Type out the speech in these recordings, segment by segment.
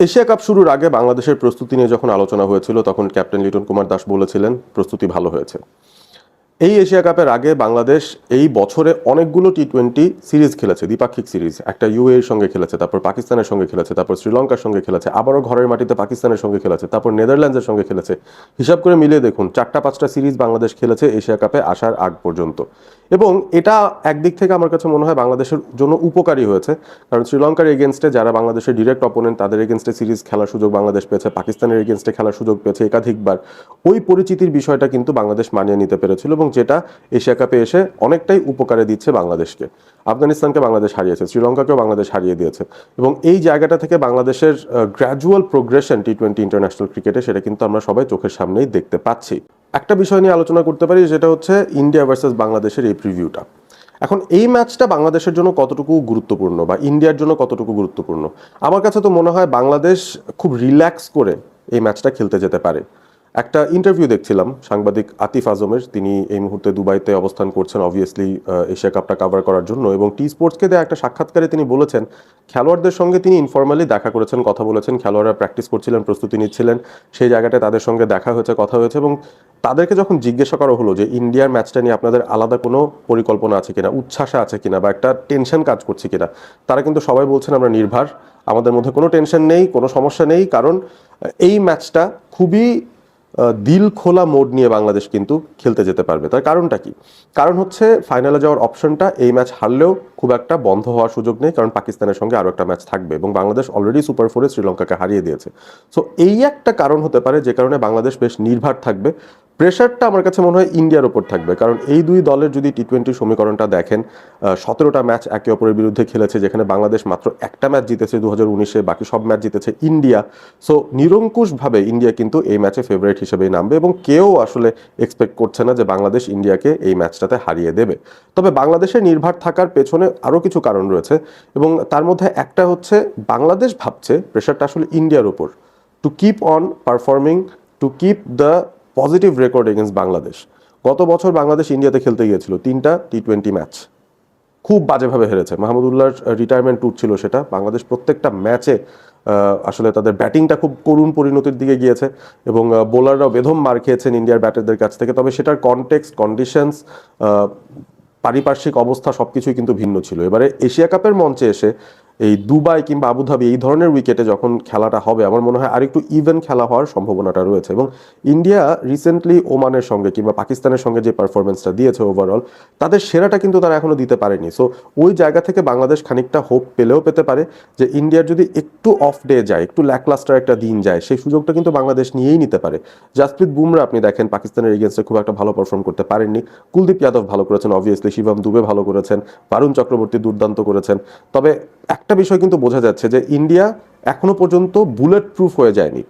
Asia cup শুরুর আগে বাংলাদেশের প্রস্তুতি নিয়ে যখন আলোচনা হয়েছিল, তখন ক্যাপ্টেন লিটন কুমার দাস বলেছিলেন, প্রস্তুতি ভালো হয়েছে। এই এশিয়া কাপের আগে বাংলাদেশ এই বছরে অনেকগুলো টি টোয়েন্টি সিরিজ খেলেছে, দ্বিপাক্ষিক সিরিজ। একটা ইউএ এর সঙ্গে খেলেছে, তারপর পাকিস্তানের সঙ্গে খেলেছে, তারপর শ্রীলঙ্কার সঙ্গে খেলেছে, আবারও ঘরের মাটিতে পাকিস্তানের সঙ্গে খেলেছে, তারপর নেদারল্যান্ডসের সঙ্গে খেলেছে। হিসাব করে মিলিয়ে দেখুন, চারটা পাঁচটা সিরিজ বাংলাদেশ খেলেছে এশিয়া কাপে আসার আগ পর্যন্ত। এবং এটা একদিক থেকে আমার কাছে মনে হয় বাংলাদেশের জন্য উপকারী হয়েছে, কারণ শ্রীলঙ্কার এগেনস্টে যারা বাংলাদেশের ডিরেক্ট অপোনেন্ট তাদের এগেনস্টে সিরিজ খেলার সুযোগ বাংলাদেশ পেয়েছে, পাকিস্তানের এগেনস্টে খেলার সুযোগ পেয়েছে একাধিকবার। ওই পরিচিতির বিষয়টা কিন্তু বাংলাদেশ মানিয়ে নিতে পেরেছিল এবং যেটা এশিয়া কাপে এসে অনেকটাই উপকারে দিচ্ছে বাংলাদেশকে। আফগানিস্তানকে বাংলাদেশ হারিয়েছে, শ্রীলঙ্কাকেও বাংলাদেশ হারিয়ে দিয়েছে। এবং এই জায়গাটা থেকে বাংলাদেশের gradual progression T twenty international ক্রিকেটে সেটা কিন্তু আমরা সবাই চোখের সামনেই দেখতে পাচ্ছি। একটা বিষয় নিয়ে আলোচনা করতে পারি যেটা হচ্ছে ইন্ডিয়া ভার্সেস বাংলাদেশের এই প্রিভিউটা এখন এই ম্যাচটা বাংলাদেশের জন্য কতটুকু গুরুত্বপূর্ণ বা ইন্ডিয়ার জন্য কতটুকু গুরুত্বপূর্ণ? আমার কাছে তো মনে হয় বাংলাদেশ খুব রিল্যাক্স করে এই ম্যাচটা খেলতে যেতে পারে। একটা ইন্টারভিউ দেখছিলাম, সাংবাদিক আতিফ আজমের। তিনি এই মুহূর্তে দুবাইতে অবস্থান করছেন অবভিয়াসলি এশিয়া কাপটা কভার করার জন্য। এবং টি স্পোর্টসকে দেওয়া একটা সাক্ষাৎকারে তিনি বলেছেন, খেলোয়াড়দের সঙ্গে তিনি ইনফর্মালি দেখা করেছেন, কথা বলেছেন। খেলোয়াড়রা প্র্যাকটিস করছিলেন, প্রস্তুতি নিচ্ছিলেন। সেই জায়গাটায় তাদের সঙ্গে দেখা হয়েছে, কথা হয়েছে এবং তাদেরকে যখন জিজ্ঞাসা করা হলো যে ইন্ডিয়ার ম্যাচটা নিয়ে আপনাদের আলাদা কোনো পরিকল্পনা আছে কিনা, উচ্ছ্বাসা আছে কিনা বা একটা টেনশন কাজ করছে কিনা, তারা কিন্তু সবাই বলছেন, আমরা নির্ভার, আমাদের মধ্যে কোনো টেনশন নেই, কোনো সমস্যা নেই। কারণ এই ম্যাচটা খুবই দিল খোলা মোড নিয়ে বাংলাদেশ কিন্তু খেলতে যেতে পারবে। তার কারণটা কি? কারণ হচ্ছে ফাইনালে যাওয়ার অপশনটা এই ম্যাচ হারলেও খুব একটা বন্ধ হওয়ার সুযোগ নেই, কারণ পাকিস্তানের সঙ্গে আরও একটা ম্যাচ থাকবে এবং বাংলাদেশ অলরেডি সুপার ফোরে শ্রীলঙ্কাকে হারিয়ে দিয়েছে। সো এই একটা কারণ হতে পারে, যে কারণে বাংলাদেশ বেশ নির্ভার থাকবে। প্রেশারটা আমার কাছে মনে হয় ইন্ডিয়ার ওপর থাকবে। কারণ এই দুই দলের যদি টি টোয়েন্টি সমীকরণটা দেখেন সতেরোটা ম্যাচ একে অপরের বিরুদ্ধে খেলেছে, যেখানে বাংলাদেশ মাত্র একটা ম্যাচ জিতেছে দু হাজার উনিশে, বাকি সব ম্যাচ জিতেছে ইন্ডিয়া সো নিরঙ্কুশভাবে ইন্ডিয়া কিন্তু এই ম্যাচে ফেভারিট হিসেবেই নামবে এবং কেউ আসলে এক্সপেক্ট করছে না যে বাংলাদেশ ইন্ডিয়াকে এই ম্যাচটাতে হারিয়ে দেবে। তবে বাংলাদেশের নির্ভর থাকার পেছনে আরও কিছু কারণ রয়েছে এবং তার মধ্যে একটা হচ্ছে বাংলাদেশ ভাবছে প্রেশারটা আসলে ইন্ডিয়ার ওপর to keep on performing to keep the positive record against Bangladesh গত বছর বাংলাদেশ ইন্ডিয়াতে খেলতে গিয়েছিল, তিনটা টি টোয়েন্টি ম্যাচ খুব বাজেভাবে হেরেছে। মাহমুদুল্লাহর রিটায়ারমেন্ট ট্যুর ছিল সেটা। বাংলাদেশ প্রত্যেকটা ম্যাচে আসলে তাদের ব্যাটিংটা খুব করুণ পরিণতির দিকে গিয়েছে এবং বোলাররাও বেধম মার খেয়েছেন ইন্ডিয়ার ব্যাটারদের কাছ থেকে। তবে সেটার কনটেক্সট কন্ডিশনস পারিপার্শ্বিক অবস্থা সব কিছুই কিন্তু ভিন্ন ছিল। এবারে এশিয়া কাপের মঞ্চে এসে এই দুবাই কিংবা আবুধাবি এই ধরনের উইকেটে যখন খেলাটা হবে, আমার মনে হয় আরেকটু ইভেন খেলা হওয়ার সম্ভাবনাটা রয়েছে এবং ইন্ডিয়া রিসেন্টলি ওমানের সঙ্গে কিংবা পাকিস্তানের সঙ্গে যে পারফরমেন্সটা দিয়েছে ওভারঅল তাদের সেরাটা কিন্তু তারা এখনও দিতে পারেনি। সো ওই জায়গা থেকে বাংলাদেশ খানিকটা হোপ পেলেও পেতে পারে যে ইন্ডিয়ার যদি একটু অফ ডে যায়, একটু ল্যাকলাস্টার একটা দিন যায়, সেই সুযোগটা কিন্তু বাংলাদেশ নিয়েই নিতে পারে। জাসপ্রীত বুমরা আপনি দেখেন, পাকিস্তানের এগেনস্টে খুব একটা ভালো পারফর্ম করতে পারেননি। কুলদীপ যাদব ভালো করেছেন অবভিয়াসলি শিবম দুবে ভালো করেছেন বারুণ চক্রবর্তী দুর্দান্ত করেছেন। তবে একটা বিষয় কিন্তু বোঝা যাচ্ছে যে ইন্ডিয়া এখনও পর্যন্ত বুলেট প্রুফ হয়ে যায়নি।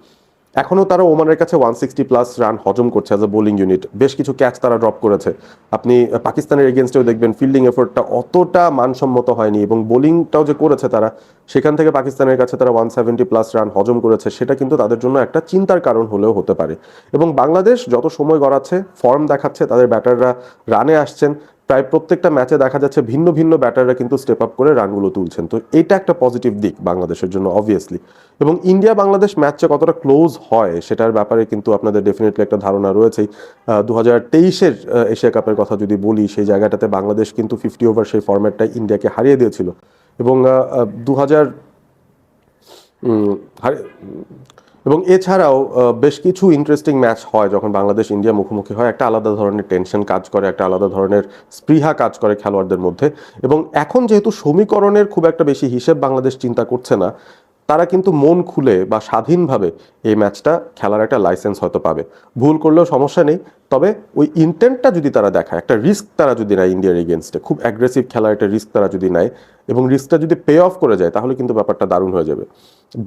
এখনও তারা ওমানের কাছে ওয়ান সিক্সটি প্লাস রান হজম করছে অ্যাজ এ বোলিং ইউনিট বেশ কিছু ক্যাচ তারা ড্রপ করেছে। আপনি পাকিস্তানের এগেনস্টেও দেখবেন ফিল্ডিং এফোর্টটা অতটা মানসম্মত হয়নি এবং বোলিংটাও যে করেছে তারা, সেখান থেকে পাকিস্তানের কাছে তারা ওয়ান সেভেন্টি প্লাস রান হজম করেছে, সেটা কিন্তু তাদের জন্য একটা চিন্তার কারণ হলেও হতে পারে। এবং বাংলাদেশ যত সময় গড়াচ্ছে ফর্ম দেখাচ্ছে, তাদের ব্যাটাররা রানে আসছেন প্রায় প্রত্যেকটা ম্যাচে দেখা যাচ্ছে ভিন্ন ভিন্ন ব্যাটাররা কিন্তু স্টেপ আপ করে রানগুলো তুলছেন। তো এটা একটা পজিটিভ দিক বাংলাদেশের জন্য অবভিয়াসলি এবং ইন্ডিয়া বাংলাদেশ ম্যাচে কতটা ক্লোজ হয় সেটার ব্যাপারে কিন্তু আপনাদের ডেফিনেটলি একটা ধারণা রয়েছেই। দু হাজার তেইশের এশিয়া কাপের কথা যদি বলি, সেই জায়গাটাতে বাংলাদেশ কিন্তু ফিফটি ওভার সেই ফর্ম্যাটটা ইন্ডিয়াকে হারিয়ে দিয়েছিল। এবং দু হাজার এবং এছাড়াও বেশ কিছু ইন্টারেস্টিং ম্যাচ হয় যখন বাংলাদেশ ইন্ডিয়া মুখোমুখি হয়। একটা আলাদা ধরনের টেনশন কাজ করে, একটা আলাদা ধরনের স্পৃহা কাজ করে খেলোয়াড়দের মধ্যে। এবং এখন যেহেতু সমীকরণের খুব একটা বেশি হিসেব বাংলাদেশ চিন্তা করছে না, তারা কিন্তু মন খুলে বা স্বাধীনভাবে এই ম্যাচটা খেলার একটা লাইসেন্স হয়তো পাবে। ভুল করলেও সমস্যা নেই, তবে ওই ইন্টেন্টটা যদি তারা দেখায়, একটা রিস্ক তারা যদি নেয় ইন্ডিয়ার এগেনস্টে খুব অ্যাগ্রেসিভ খেলার একটা রিস্ক তারা যদি নেয় এবং রিস্কটা যদি পে অফ করে যায়, তাহলে কিন্তু ব্যাপারটা দারুণ হয়ে যাবে।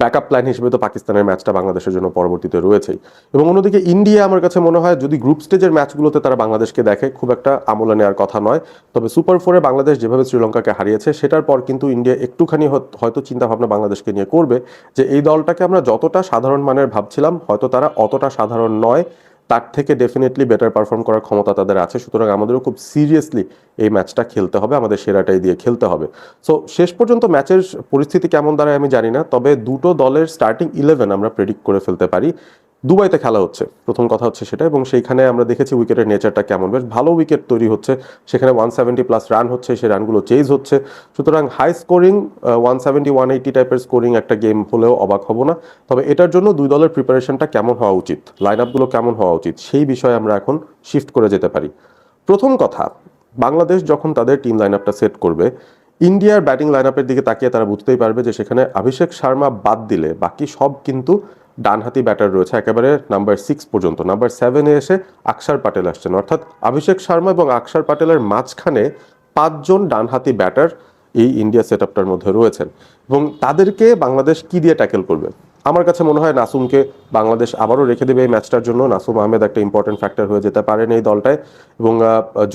ব্যাকআপ প্ল্যান হিসেবে তো পাকিস্তানের ম্যাচটা বাংলাদেশের জন্য পরবর্তীতে রয়েছেই। এবং অন্যদিকে ইন্ডিয়া আমার কাছে মনে হয় যদি গ্রুপ স্টেজের ম্যাচগুলোতে তারা বাংলাদেশকে দেখে, খুব একটা আমলে নেওয়ার কথা নয়। তবে সুপার ফোরে বাংলাদেশ যেভাবে শ্রীলঙ্কাকে হারিয়েছে, সেটার পর কিন্তু ইন্ডিয়া একটুখানি হয়তো চিন্তাভাবনা বাংলাদেশকে নিয়ে করবে যে এই দলটাকে আমরা যতটা সাধারণ মানের ভাবছিলাম, হয়তো তারা অতটা সাধারণ নয়। তার থেকে ডেফিনেটলি বেটার পারফর্ম করার ক্ষমতা তাদের আছে। সুতরাং আমাদেরও খুব সিরিয়াসলি এই ম্যাচটা খেলতে হবে, আমাদের সেরাটাই দিয়ে খেলতে হবে। সো শেষ পর্যন্ত ম্যাচের পরিস্থিতি কেমন দাঁড়ায় আমি জানি না, তবে দুটো দলের স্টার্টিং ইলেভেন আমরা প্রেডিক্ট করে ফেলতে পারি। দুবাইতে খেলা হচ্ছে। প্রথম কথা হচ্ছে সেটা এবং সেইখানে আমরা দেখেছি উইকেটের নেচারটা কেমন। বেশ ভালো উইকেট তৈরি হচ্ছে। সেখানে ওয়ান সেভেন্টি প্লাস রান হচ্ছে, সেই রানগুলো চেজ হচ্ছে। সুতরাং high scoring one seventy one eighty টাইপের স্কোরিং একটা গেম হলেও অবাক হব না। তবে এটার জন্য দুই দলের প্রিপারেশনটা কেমন হওয়া উচিত? লাইন আপগুলো কেমন হওয়া উচিত? সেই বিষয়ে আমরা এখন শিফট করে যেতে পারি। প্রথম কথা, বাংলাদেশ যখন তাদের টিম লাইন আপটা সেট করবে, ইন্ডিয়ার ব্যাটিং লাইন আপের দিকে তাকিয়ে তারা বুঝতেই পারবে যে সেখানে অভিষেক শর্মা বাদ দিলে বাকি সব কিন্তু ডানহাতি ব্যাটার রয়েছে, একেবারে নাম্বার সিক্স পর্যন্ত। নাম্বার সেভেনে এসে আকসার পাটেল আসছেন। অর্থাৎ অভিষেক শর্মা এবং আকসার পাটেলের মাঝখানে পাঁচজন ডানহাতি ব্যাটার এই ইন্ডিয়া সেট আপটার মধ্যে রয়েছেন। এবং তাদেরকে বাংলাদেশ কি দিয়ে ট্যাকেল করবে? আমার কাছে মনে হয় নাসুমকে বাংলাদেশ আবারও রেখে দেবে এই ম্যাচটার জন্য। নাসুম আহমেদ একটা ইম্পর্টেন্ট ফ্যাক্টর হয়ে যেতে পারেন এই দলটায়। এবং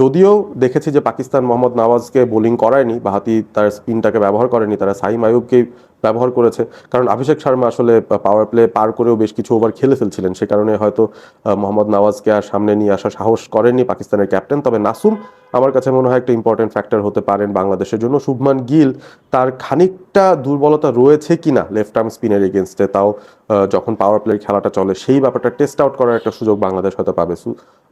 যদিও দেখেছি যে পাকিস্তান মোহাম্মদ নওয়াজকে বোলিং করায়নি, বাহাতি তার স্পিনটাকে ব্যবহার করেনি, তারা সাইম আয়ুবকেই ব্যবহার করেছে। কারণ অভিষেক শর্মা আসলে পাওয়ার প্লে পার করেও বেশ কিছু ওভার খেলে ফেলছিলেন। সে কারণে হয়তো মোহাম্মদ নওয়াজকে আর সামনে নিয়ে আসা সাহস করেননি পাকিস্তানের ক্যাপ্টেন তবে নাসুম আমার কাছে মনে হয় একটা ইম্পর্টেন্ট ফ্যাক্টর হতে পারেন বাংলাদেশের জন্য। শুভমান গিল, তার খানিকটা দুর্বলতা রয়েছে কিনা লেফট আর্ম স্পিনের এগেনস্টে তাও যখন পাওয়ার প্লের খেলাটা চলে, সেই ব্যাপারটা টেস্ট আউট করার একটা সুযোগ বাংলাদেশ হয়তো পাবে।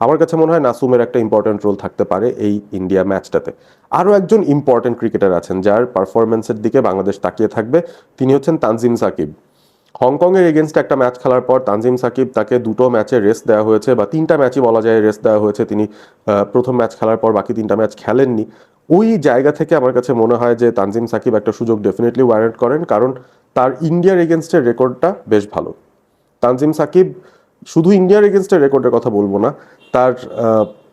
আমার কাছে মনে হয় নাসুমের একটা ইম্পর্টেন্ট রোল থাকতে পারে এই ইন্ডিয়া ম্যাচটাতে আরও একজন ইম্পর্টেন্ট ক্রিকেটার আছেন, যার পারফরমেন্সের দিকে বাংলাদেশ তাকিয়ে থাকবে। তিনি হচ্ছেন তানজিম সাকিব। হংকংয়ের এগেনস্ট একটা ম্যাচ খেলার পর তানজিম সাকিব তাকে দুটো ম্যাচে রেস্ট দেওয়া হয়েছে বা তিনটা ম্যাচই বলা যায় রেস্ট দেওয়া হয়েছে। তিনি প্রথম ম্যাচ খেলার পর বাকি তিনটা ম্যাচ খেলেননি। ওই জায়গা থেকে আমার কাছে মনে হয় যে তানজিম সাকিব একটা সুযোগ ডেফিনেটলি ওয়ারেন্ট করেন, কারণ তার ইন্ডিয়ার এগেনস্টের রেকর্ডটা বেশ ভালো। তানজিম সাকিব, শুধু ইন্ডিয়ার এগেনস্টের রেকর্ডের কথা বলব না, তার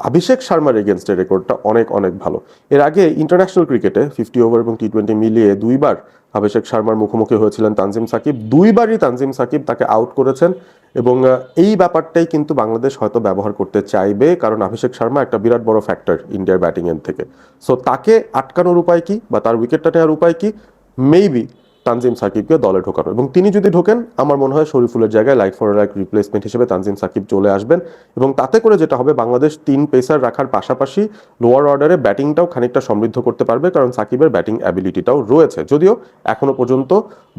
অভিষেক শর্মার এগেনস্টের রেকর্ডটা অনেক অনেক ভালো। এর আগে ইন্টারন্যাশনাল ক্রিকেটে ফিফটি ওভার এবং টি টোয়েন্টি মিলিয়ে দুইবার অভিষেক শর্মার মুখোমুখি হয়েছিলেন তানজিম সাকিব। দুইবারই তানজিম সাকিব তাকে আউট করেছেন এবং এই ব্যাপারটাই কিন্তু বাংলাদেশ হয়তো ব্যবহার করতে চাইবে কারণ অভিষেক শর্মা একটা বিরাট বড় ফ্যাক্টর ইন্ডিয়ার ব্যাটিং এর থেকে। সো তাকে আটকানোর উপায় কি বা তার উইকেটটা নেওয়ার উপায় কি? মেবি তানজিম সাকিবকে দলে ঢোকানো। এবং তিনি যদি ঢোকেন, আমার মনে হয় শরীফুলের জায়গায় লাইক ফর লাইক রিপ্লেসমেন্ট হিসেবে তানজিম সাকিব চলে আসবেন। এবং তাতে করে যেটা হবে, বাংলাদেশ তিন পেসার রাখার পাশাপাশি লোয়ার অর্ডারে ব্যাটিংটাও খানিকটা সমৃদ্ধ করতে পারবে, কারণ সাকিবের ব্যাটিং অ্যাবিলিটিটাও রয়েছে। যদিও এখনও পর্যন্ত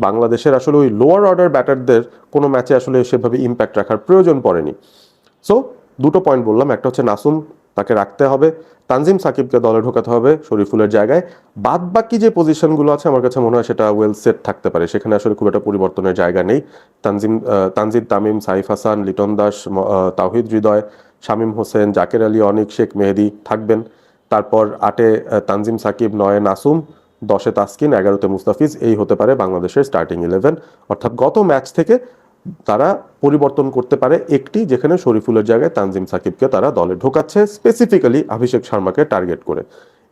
বাংলাদেশের আসলে ওই লোয়ার অর্ডার ব্যাটারদের কোনো ম্যাচে আসলে সেভাবে ইম্প্যাক্ট রাখার প্রয়োজন পড়েনি। সো দুটো পয়েন্ট বললাম, একটা হচ্ছে নাসুম তাকে রাখতে হবে। তানজিম সাকিবকে দলে ঢোকাতে হবে শরীফুলের জায়গায়। বাদ বাকি যে পজিশনগুলো আছে, আমার কাছে মনে হয় সেটা ওয়েল সেট থাকতে পারে। সেখানে আসলে খুব একটা পরিবর্তনের জায়গা নেই। তানজিম তানজিদ তামিম, সাইফ হাসান, লিটন দাস তাওহিদ হৃদয়, শামীম হোসেন, জাকের আলী, অনিক শেখ মেহেদি থাকবেন। তারপর আটে তানজিম সাকিব, নয়ে নাসুম, দশে তাসকিন, এগারোতে মুস্তাফিজ। এই হতে পারে বাংলাদেশের স্টার্টিং ইলেভেন অর্থাৎ গত ম্যাচ থেকে তারা পরিবর্তন করতে পারে একটি, যেখানে শরীফুলের জায়গায় তানজিম সাকিবকে তারা দলে ঢোকাচ্ছে স্পেসিফিক্যালি অভিষেক শর্মাকে টার্গেট করে।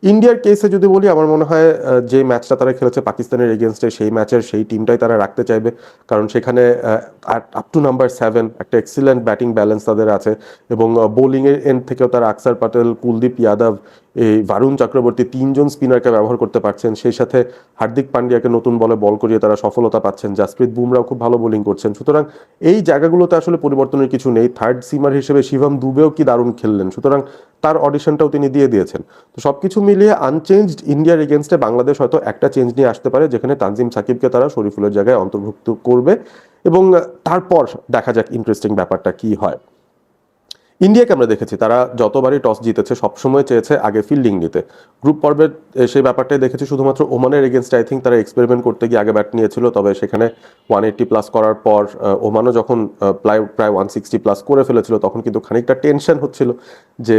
ইন্ডিয়ার কেসে যদি বলি, আমার মনে হয় যে ম্যাচটা তারা খেলেছে পাকিস্তানের এগেনস্টে সেই ম্যাচের সেই টিমটাই তারা রাখতে চাইবে। কারণ সেখানে আপ টু নাম্বার সেভেন একটা এক্সিলেন্ট ব্যাটিং ব্যালেন্স তাদের আছে এবং বোলিংয়ের এন্ড থেকেও তারা আকসার পাটেল, কুলদীপ যাদব এই বারুণ চক্রবর্তী তিনজন স্পিনারকে ব্যবহার করতে পারছেন, সেই সাথে হার্দিক পান্ডিয়াকে নতুন বলে বল করিয়ে তারা সফলতা পাচ্ছেন। জাসপ্রীত বুমরাও খুব ভালো বোলিং করছেন। সুতরাং এই জায়গাগুলোতে আসলে পরিবর্তনের কিছু নেই। থার্ড সিমার হিসেবে শিবম দুবেও কি দারুণ খেললেন। সুতরাং তার অডিশনটাও তিনি দিয়ে দিয়েছেন। তো সব কিছু মিলিয়ে আনচেঞ্জড ইন্ডিয়ার এগেনস্টে বাংলাদেশ হয়তো একটা চেঞ্জ নিয়ে আসতে পারে, যেখানে তানজিম সাকিবকে তারা শরীফুলের জায়গায় অন্তর্ভুক্ত করবে এবং তারপর দেখা যাক ইন্টারেস্টিং ব্যাপারটা কি হয়। ইন্ডিয়াকে আমরা দেখেছি তারা যতবারই টস জিতেছে সবসময় চেয়েছে আগে ফিল্ডিং নিতে। গ্রুপ পর্বের এ, সেই ব্যাপারটাই দেখেছি শুধুমাত্র ওমানের এগেনস্ট আই থিঙ্ক তারা এক্সপেরিমেন্ট করতে গিয়ে আগে ব্যাট নিয়েছিল তবে সেখানে ওয়ান এইট্টি প্লাস করার পর ওমানও যখন প্রায় প্রায় ওয়ান সিক্সটি প্লাস করে ফেলেছিল তখন কিন্তু খানিকটা টেনশন হচ্ছিল যে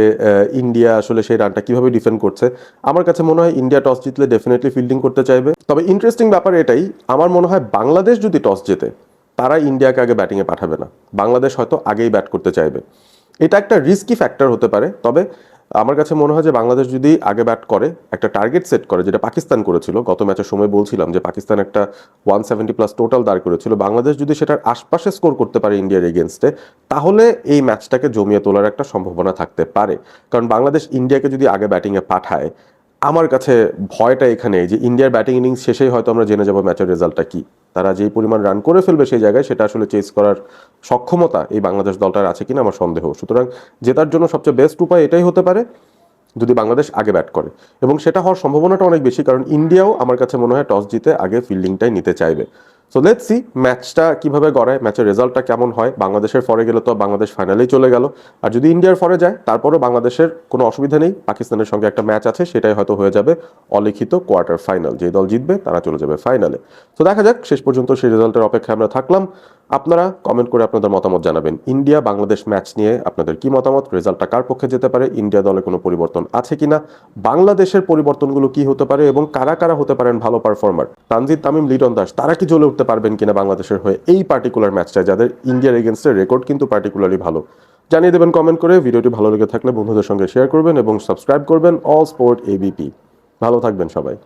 ইন্ডিয়া আসলে সেই রানটা কীভাবে ডিফেন্ড করছে। আমার কাছে মনে হয় ইন্ডিয়া টস জিতলে ডেফিনেটলি ফিল্ডিং করতে চাইবে। তবে ইন্টারেস্টিং ব্যাপার এটাই আমার মনে হয় বাংলাদেশ যদি টস জেতে তারা ইন্ডিয়াকে আগে ব্যাটিংয়ে পাঠাবে না। বাংলাদেশ হয়তো আগেই ব্যাট করতে চাইবে। এটা একটা রিস্কি ফ্যাক্টর হতে পারে, তবে আমার কাছে মনে হয় যে বাংলাদেশ যদি আগে ব্যাট করে, একটা টার্গেট সেট করে, যেটা পাকিস্তান করেছিল, গত ম্যাচের সময় বলছিলাম যে পাকিস্তান একটা ওয়ান সেভেন্টি প্লাস টোটাল দাঁড় করেছিল, বাংলাদেশ যদি সেটার আশপাশে স্কোর করতে পারে ইন্ডিয়ার এগেনস্টে তাহলে এই ম্যাচটাকে জমিয়ে তোলার একটা সম্ভাবনা থাকতে পারে। কারণ বাংলাদেশ ইন্ডিয়াকে যদি আগে ব্যাটিংয়ে পাঠায় আমার কাছে ভয়টা এখানে যে ইন্ডিয়ার ব্যাটিং ইনিংস শেষেই হয়তো আমরা জেনে যাব ম্যাচের রেজাল্টটা কী। তারা যেই পরিমাণ রান করে ফেলবে সেই জায়গায় সেটা আসলে চেস করার সক্ষমতা এই বাংলাদেশ দলটার আছে কিনা আমার সন্দেহ। সুতরাং জেতার জন্য সবচেয়ে বেস্ট উপায় এটাই হতে পারে যদি বাংলাদেশ আগে ব্যাট করে। এবং সেটা হওয়ার সম্ভাবনাটা অনেক বেশি, কারণ ইন্ডিয়াও আমার কাছে মনে হয় টস জিতে আগে ফিল্ডিংটাই নিতে চাইবে। সো লেটস সি ম্যাচটা কীভাবে গড়ায় ম্যাচের রেজাল্টটা কেমন হয়। বাংলাদেশের ফরে গেলে তো বাংলাদেশ ফাইনালেই চলে গেল। আর যদি ইন্ডিয়ার ফরে যায়, তারপরও বাংলাদেশের কোনো অসুবিধা নেই। পাকিস্তানের সঙ্গে একটা ম্যাচ আছে, সেটাই হয়তো হয়ে যাবে অলিখিত কোয়ার্টার ফাইনাল যে দল জিতবে, তারা চলে যাবে ফাইনালে তো দেখা যাক, শেষ পর্যন্ত সেই রেজাল্টের অপেক্ষায় আমরা থাকলাম। আপনারা কমেন্ট করে আপনাদের মতামত জানাবেন। ইন্ডিয়া, বাংলাদেশ ম্যাচ নিয়ে আপনাদের কি মতামত? রেজাল্টটা কার পক্ষে যেতে পারে? ইন্ডিয়া দলে কোনো পরিবর্তন আছে কিনা? বাংলাদেশের পরিবর্তনগুলো কি হতে পারে এবং কারা কারা হতে পারেন ভালো পারফর্মার তানজিদ তামিম, লিটন দাস, তারা কি জ্বলে উঠতে পারবেন কিনা বাংলাদেশের হয়ে এই পার্টিকুলার ম্যাচটায় যাদের ইন্ডিয়ার এগেনস্টের রেকর্ড কিন্তু পার্টিকুলারলি ভালো। জানিয়ে দেবেন কমেন্ট করে ভিডিওটি ভালো লেগে থাকলে বন্ধুদের সঙ্গে শেয়ার করবেন এবং সাবস্ক্রাইব করবেন অল স্পোর্ট এবিপি ভালো থাকবেন সবাই।